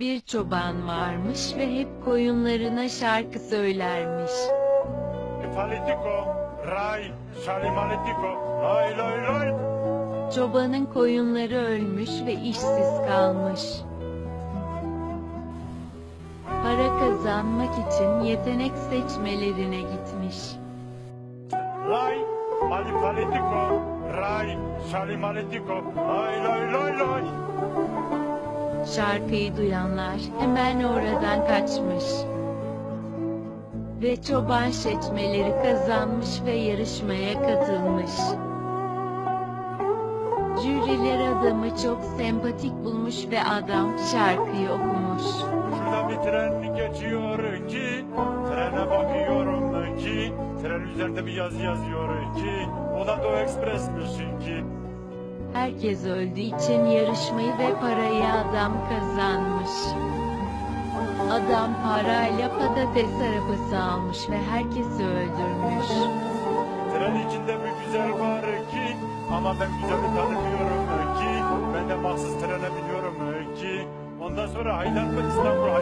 Bir çoban varmış ve hep koyunlarına şarkı söylermiş. Lay lay lay. Çobanın koyunları ölmüş ve işsiz kalmış. Para kazanmak için yetenek seçmelerine gitmiş. Lay, Salimaletico, lay lay lay lay. Şarkıyı duyanlar hemen oradan kaçmış. Ve çoban seçmeleri kazanmış ve yarışmaya katılmış. Jüriler adamı çok sempatik bulmuş ve adam şarkıyı okumuş. Şuradan bir tren geçiyor ki, trene bakıyorum ki, tren üzerinde bir yazı yazıyor ki, o da Doğu Ekspres'miş ki. Herkes öldüğü için yarışmayı ve parayı adam kazanmış. Adam parayla patates arabası almış ve herkesi öldürmüş. Tren içinde bir güzel var ki, ama ben güzeli tanımıyorum ki, ben de mahsus trene biniyorum ki, ondan sonra İstanbul Haydarpaşa'da iniyoruz ki.